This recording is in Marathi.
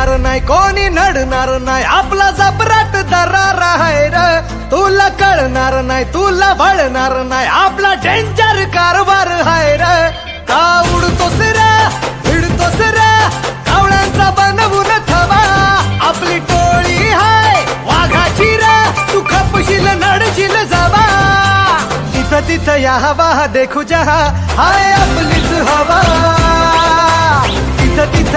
येणार नाही कोणी नडणार नाही आपला जबराट दरार आहे र. तुला कळणार नाही तुला भळणार नाही आपला डेंजर कारभार आहे र. का उडतोस रे भिडतोस रे कावळ्यांचा बनवून थवा. आपली टोळी हाय वाघाची रा तू खपशील नडशील जावा. तिथं तिथं या हवा देखू जहा हाय आपलीच हवा. तिथं तिथं